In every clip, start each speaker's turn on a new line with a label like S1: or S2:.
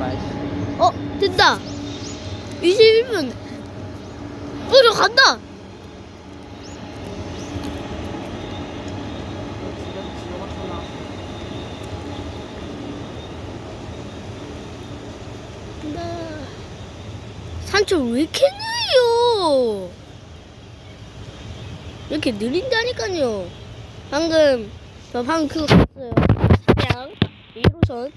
S1: 말.
S2: 어, 됐다. 21분. 어, 저 간다. 산책 왜 이렇게 느려? 왜 이렇게 느린다니까요. 방금, 저 방금 그거 봤어요. 차량 1호선.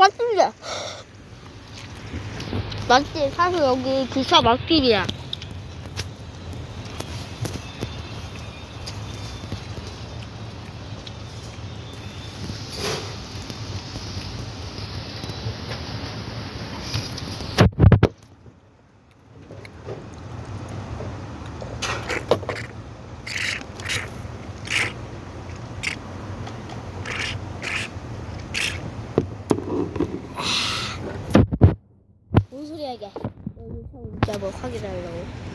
S2: 맞습니다. 맞지? 사실 여기 기차 맛집이야. 뭔 소리야 이게? 진짜 뭐 확인하려고.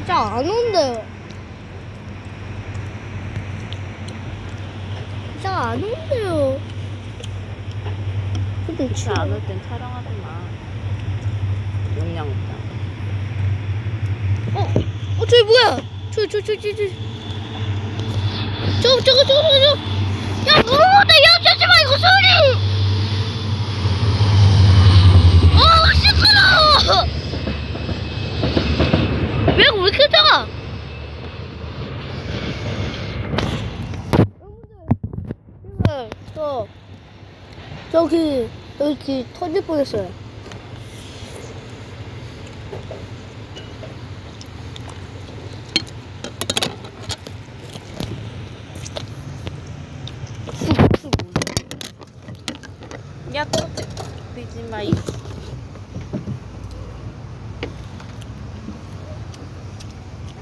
S2: 진짜 안 온대요. 진짜 안 온대요. 근데
S1: 차
S2: 진짜
S1: 안 올 땐 촬영하지 마. 용량 없다.
S2: 어, 어, 저기 뭐야? 저, 저, 저, 저, 저. 저, 저거, 저거, 저거, 저. 야, 무서운데, 야, 잠시만, 이거 소리! 어, 시끄러워! 왜, 왜 이렇게 작아? 여러분들, 저, 여기 터질 뻔했어요.
S1: 야, 또 뛰지 마, 이.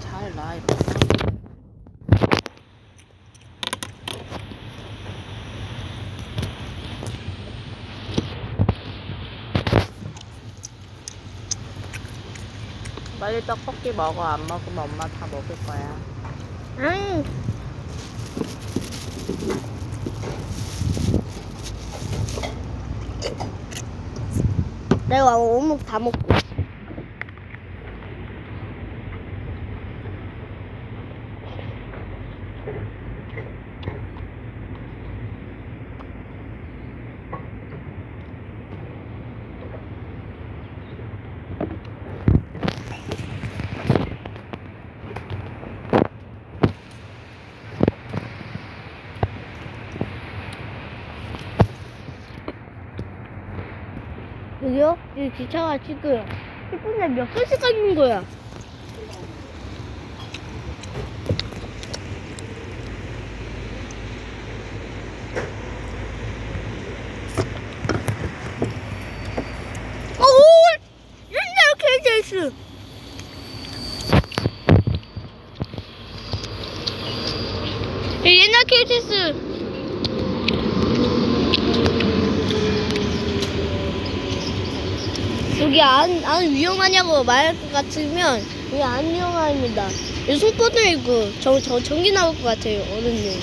S1: 잘 나, 이렇게. 빨리 떡볶이 먹어. 안 먹으면 엄마 다 먹을 거야.
S2: 응. 내가 오목 다 먹고. 여기요? 여기 기차가 지금 10분에 몇 분씩 가는 거야? 어, 옛날 케이스. 옛날 케이스. 여기 안, 안 위험하냐고 말할 것 같으면 여기 안 위험합니다. 여기 손버튼 있고 저, 저 전기 나올 것 같아요 어른님.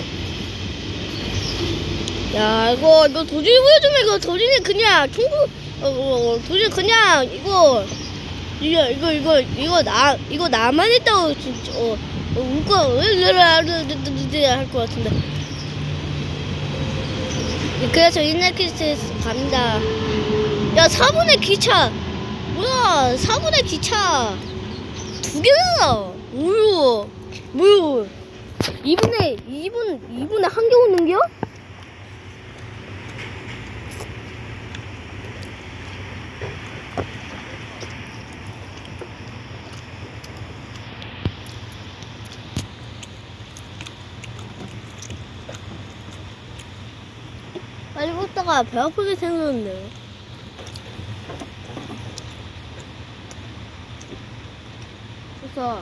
S2: 야 이거 이거 도준이 보여주면 이거 도준이 그냥 총구 어, 어, 어, 도준이 그냥 이거 이거 이거 이거 이거 나 이거 나만 했다고 진짜 어, 어 웃고 할것 같은데. 그래서 키스에서 갑니다. 야 4분의 기차 뭐야 4군의 기차 두 개나 뭐요 뭐요 2분의 2분 2분의 한 개 오는 겨? 빨리 걷다가 배 아프게 생겼네요. 그래서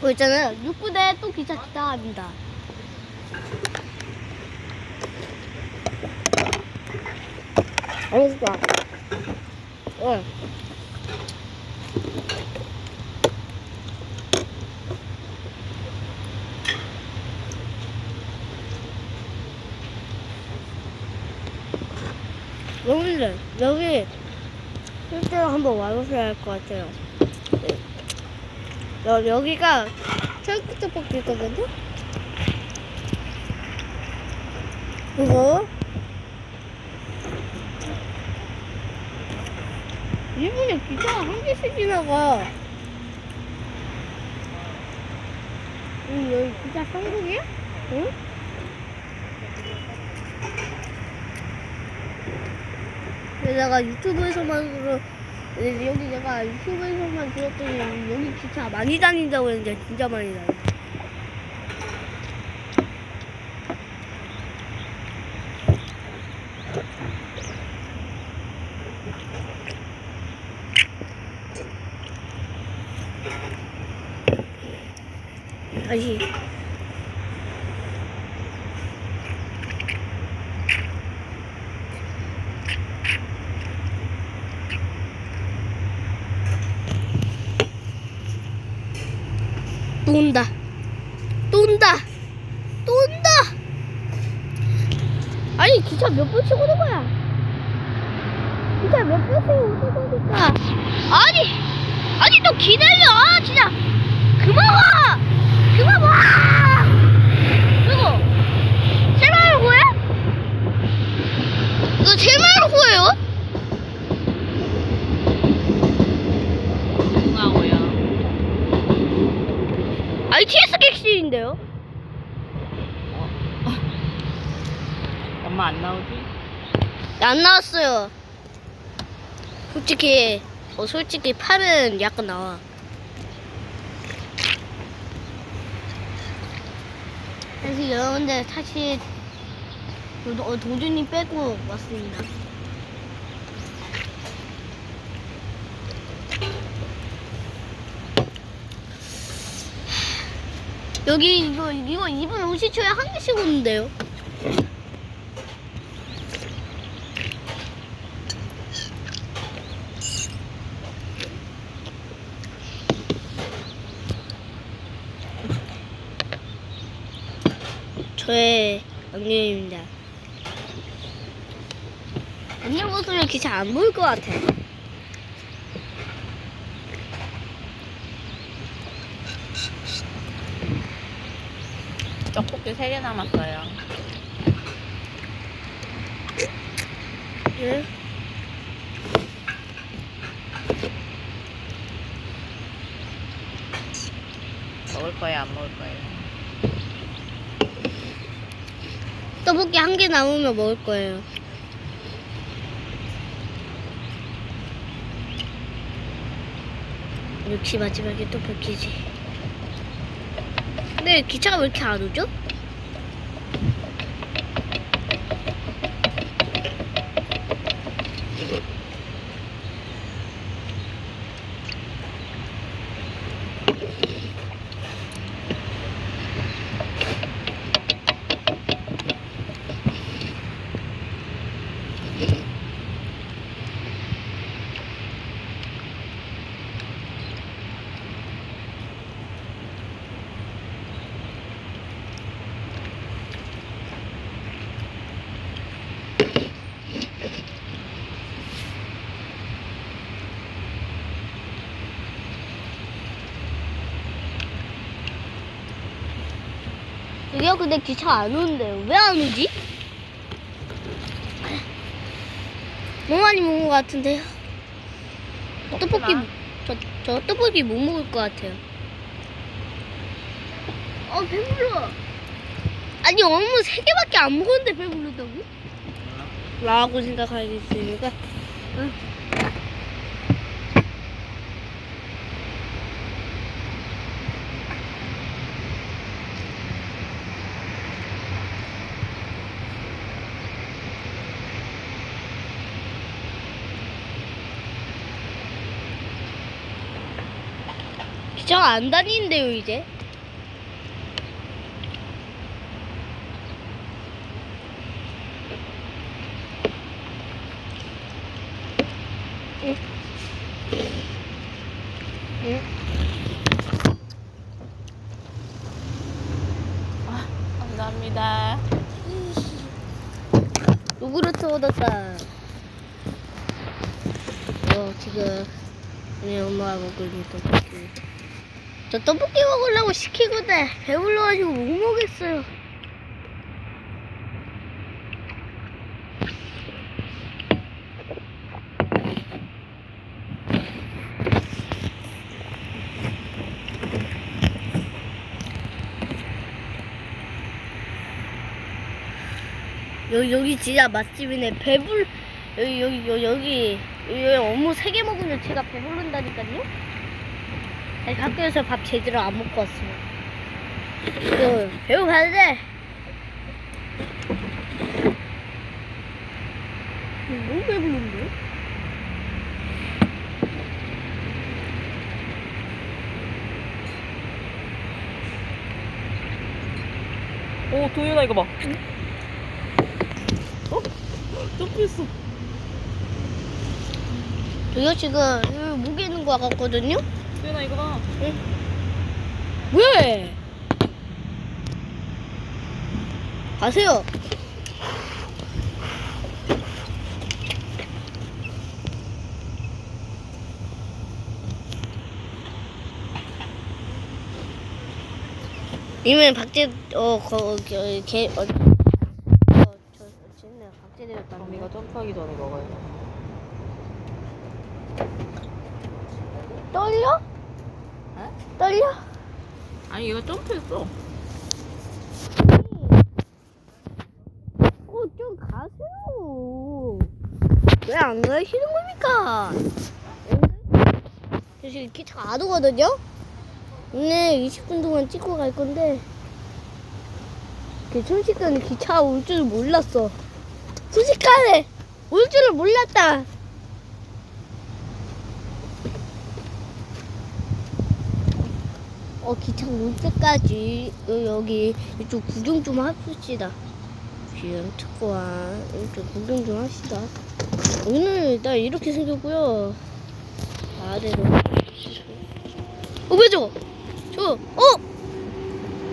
S2: 그 있잖아요. 6부대 또 기차 기다합니다. 알겠어. 어. 여기는 여기 실제로 한번 와보셔야 할 것 같아요. 네. 여, 여기가 철기 떡볶이거든요. 그거 일본에 기차가 한 개씩 지나가. 응, 여기 기차 상국이야? 응? 내가 유튜브에서만 들어 여기 내가 유튜브에서만 들었더니 여기 기차 많이 다닌다고 했는데 진짜 많이 다녀. 다시 또 온다. 또 온다. 또 온다. 아니 기차 몇 번씩 오는 거야? 기차 몇 번씩 오는 거니까. 아니, 아니 너 기다려. 아, 진짜 그만 와. 그만 와. 이거 제발 후회? 이거 제발 후회요?
S1: 고마워요.
S2: ITS 객실인데요?
S1: 엄마 안 나오지?
S2: 안 나왔어요. 솔직히, 팔은 약간 나와. 사실 여러분들 사실 도, 어, 도준이 빼고 왔습니다. 여기 이거 이거 2분 50초에 한 개씩 오는데요. 저의 안경입니다. 안경 벗으면 기차 안 보일 것 같아.
S1: 떡볶이 3개 남았어요.
S2: 예?
S1: 먹을 거예요, 안 먹을 거예요?
S2: 떡볶이 한 개 남으면 먹을 거예요. 역시 마지막에 떡볶이지. 근데 기차가 왜 이렇게 안 오죠? 여기가 근데 기차 안 오는데요. 왜안 오지? 너무 많이 먹은 것 같은데요. 떡볶이. 저, 저 떡볶이 못 먹을 것 같아요. 어 배불러. 아니 어묵 세 개밖에 안 먹었는데 배부르다고? 라고 생각하겠습니까? 응. 기차가 안 다니는데요 이제.
S1: 감사합니다.
S2: 요구르트 얻었다. 어, 지금 우리 엄마가 먹고 있는 떡볶이. 저 떡볶이 먹으려고 시키거든. 배불러가지고 못 먹겠어요. 여기 여기 진짜 맛집이네. 배불 여기 여기 여기 여기, 여기 어묵 세 개 먹으면 제가 배부른다니까요. 아니, 학교에서 밥 제대로 안 먹고 왔어요. 이거 배고파야 돼. 너무 배부른데?
S1: 오, 도윤아 이거 봐. 어? 점프했어.
S2: 이거 지금 여기 목에 있는 거 같거든요?
S1: 도윤아 이거 봐.
S2: 왜? 가세요. 이면 박재 어거걔어 어, 되었다.
S1: 언니가 점프하기 전에 먹어야 돼.
S2: 떨려?
S1: 어?
S2: 떨려?
S1: 아니 얘가 점프했어.
S2: 어, 좀 가세요. 왜 안 가시는 겁니까? 저 지금 기차가 안 오거든요? 오늘 20분 동안 찍고 갈 건데, 그 순식간에 기차가 올줄 몰랐어. 순식간에 올 줄을 몰랐다. 어, 기차 올 때까지 여- 여기 이쪽 구경 좀 합시다. 지금 특구와 이쪽 구경 좀 합시다. 오늘 나 이렇게 생겼고요. 아래로. 어, 왜 저거? 저, 어?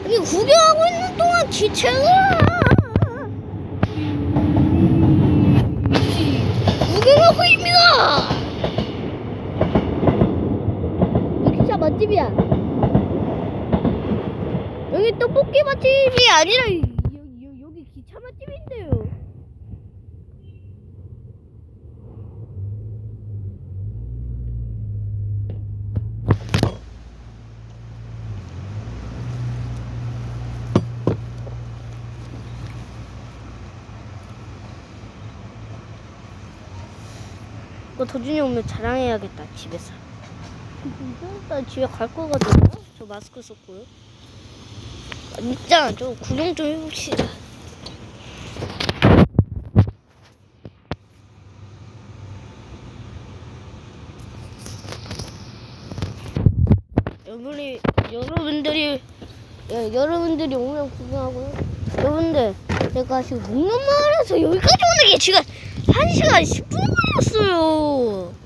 S2: 아니, 구경하고 있는 동안 기차가! 구경하고 있습니다! 이 기차 맛집이야. 여기 떡볶이 맛집이 아니라 이- 여기, 여기 기차 맛집인데요. 너 도준이 오면 자랑해야겠다 집에서. 나 집에 갈 거거든요. 저 마스크 썼고요. 아, 진짜 저 구경 좀 해봅시다. 여러분이 여러분들이 예, 여러분들이 오면 구경하고요. 여러분들 제가 지금 목련마을에서 여기까지 오는 게 지금 1 시간 10분 걸렸어요.